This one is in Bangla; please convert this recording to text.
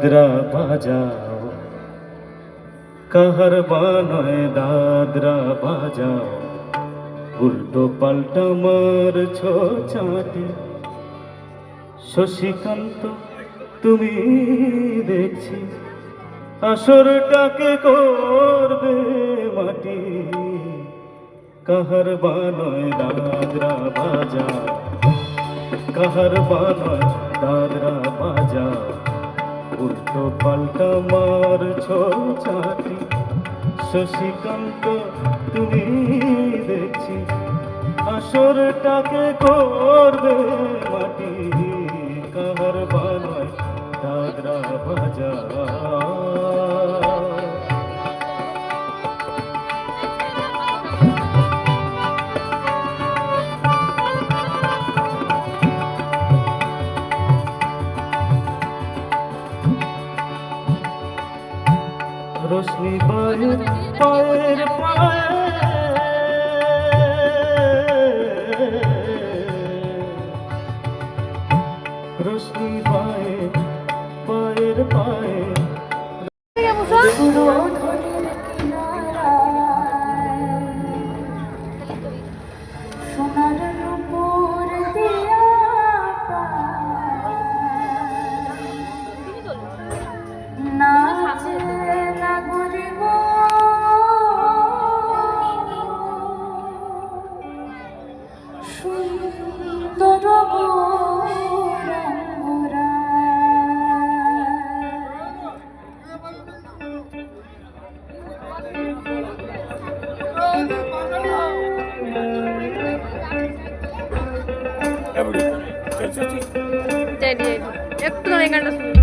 দাদরা বাজাও। কাহার বানয় দাদরা বাজাও। উল্টো পাল্টা মারছ চাটি শশীকান্ত, তুমি দেখছি আসরটাকে করবে মাটি। কাহার বানয় দাদরা বাজা কাহার বানয় দাদরা বাজা উল্টো পাল্টা মার চাটি। শশীকান্ত তুমি দেখছি আসরটাকে করবে মাটি। কাহার বানয় দাদরা বাজা রশ্মি পায়ের পায়ের পায়ে। রশ্মি পায়ে পায়ের পায়ে। সুন্দর একটু গানটা শুনুন।